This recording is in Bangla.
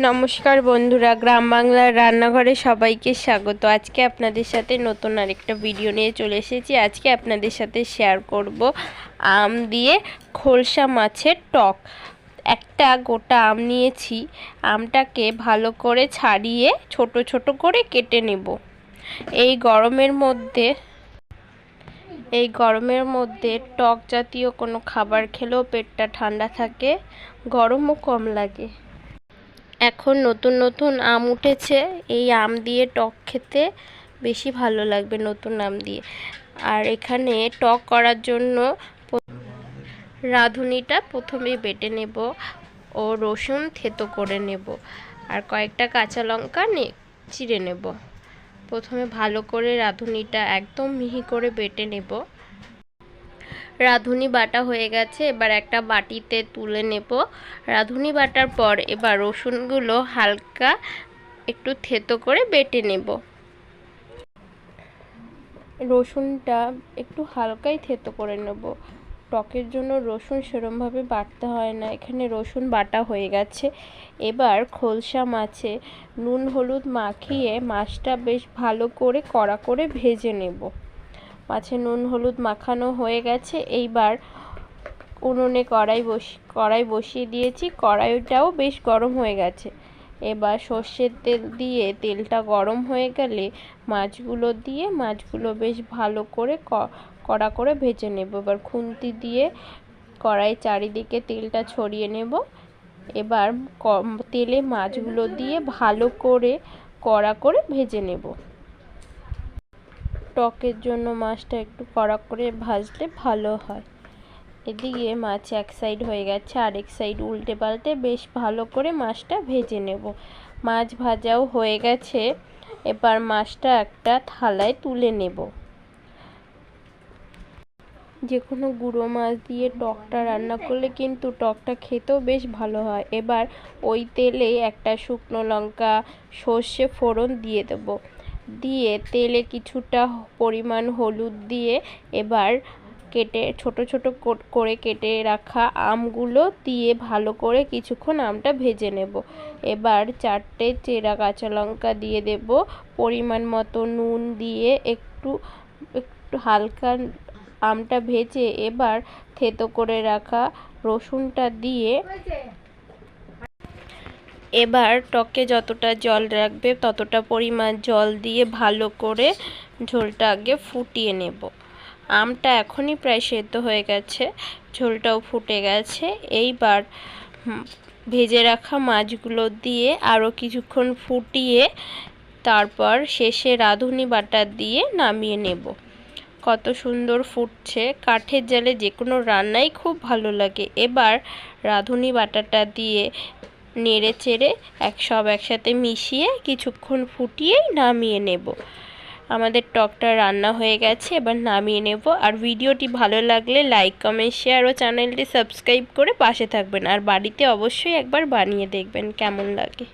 নমস্কার বন্ধুরা, গ্রাম বাংলার রান্নাঘরে সবাইকে স্বাগত। আজকে আপনাদের সাথে নতুন আরেকটা ভিডিও নিয়ে চলে এসেছি। আজকে আপনাদের সাথে শেয়ার করব আম দিয়ে খোলসা মাছের টক। একটা গোটা আম নিয়েছি। আমটাকে ভালো করে ছাড়িয়ে ছোট ছোট করে কেটে নেব। এই গরমের মধ্যে এই গরমের মধ্যে টক জাতীয় কোনো খাবার খেলেও পেটটা ঠান্ডা থাকে, গরমও কম লাগে। এখন নতুন নতুন আম উঠেছে, এই আম দিয়ে টক খেতে বেশি ভালো লাগবে নতুন আম দিয়ে। আর এখানে টক করার জন্য রাঁধুনিটা প্রথমে বেটে নেব ও রসুন থেতো করে নেব। আর কয়েকটা কাঁচা লঙ্কা চিড়ে নেব। প্রথমে ভালো করে রাঁধুনিটা একদম মিহি করে বেটে নেব। রাঁধুনি বাটা হয়ে গেছে, এবার একটা বাটিতে তুলে নেব। রাঁধুনি বাটার পর এবার রসুনগুলো হালকা একটু থেতো করে বেটে নেব। রসুনটা একটু হালকাই থেতো করে নেব। টকের জন্য রসুন সেরমভাবে বাটতে হয় না। এখানে রসুন বাটা হয়ে গেছে। এবার খোলসা মাছে নুন হলুদ মাখিয়ে মাছটা বেশ ভালো করে কড়া করে ভেজে নেব। মাছে নুন হলুদ মাখানো হয়ে গেছে। এইবার উনুনে কড়াই বসি, কড়াই বসিয়ে দিয়েছি। কড়াইটাও বেশ গরম হয়ে গেছে। এবার সর্ষের তেল দিয়ে তেলটা গরম হয়ে গেলে মাছগুলো দিয়ে মাছগুলো বেশ ভালো করে কড়া করে ভেজে নেব। এবার খুন্তি দিয়ে কড়াই চারিদিকে তেলটা ছড়িয়ে নেব। এবার তেলে মাছগুলো দিয়ে ভালো করে কড়া করে ভেজে নেব। টকের জন্য মাছটা একটু কড়া করে ভাজলে ভালো হয়। এদিকে মাছ এক সাইড হয়ে গেছে, আরেক সাইড উল্টে পাল্টে বেশ ভালো করে মাছটা ভেজে নেব। মাছ ভাজাও হয়ে গেছে, এবার মাছটা একটা থালায় তুলে নেব। যে কোনো গুঁড়ো মাছ দিয়ে টকটা রান্না করলে কিন্তু টকটা খেতেও বেশ ভালো হয়। এবার ওই তেলে একটা শুকনো লঙ্কা, সর্ষে ফোড়ন দিয়ে দেবো। দিয়ে তেলে কিছুটা পরিমাণ হলুদ দিয়ে এবার কেটে, ছোট ছোট করে কেটে রাখা আমগুলো দিয়ে ভালো করে কিছুক্ষণ আমটা ভেজে নেব। এবার চারটে চেরা কাঁচা লঙ্কা দিয়ে দেব। পরিমাণ মতো নুন দিয়ে একটু একটু হালকা আমটা ভেজে এবার থেতো করে রাখা রসুনটা দিয়ে এবার টকে যতটা জল রাখবে, ততটা পরিমাণ জল দিয়ে ভালো করে ঝোলটা আগে ফুটিয়ে নেব। আমটা এখনই প্রায় সেদ্ধ হয়ে গেছে, ঝোলটাও ফুটে গেছে। এইবার ভেজে রাখা মাছগুলো দিয়ে আরও কিছুক্ষণ ফুটিয়ে তারপর শেষে রাঁধুনি বাটা দিয়ে নামিয়ে নেব। কত সুন্দর ফুটছে। কাঠের জালে যে কোনো রান্নাই খুব ভালো লাগে। এবার রাঁধুনি বাটাটা দিয়ে নেড়ে চেড়ে এক সব একসাথে মিশিয়ে কিছুক্ষণ ফুটিয়েই নামিয়ে নেব। আমাদের টকটা রান্না হয়ে গেছে, এবার নামিয়ে নেব। আর ভিডিওটি ভালো লাগলে লাইক, কমেন্ট, শেয়ার ও চ্যানেলটি সাবস্ক্রাইব করে পাশে থাকবেন। আর বাড়িতে অবশ্যই একবার বানিয়ে দেখবেন কেমন লাগে।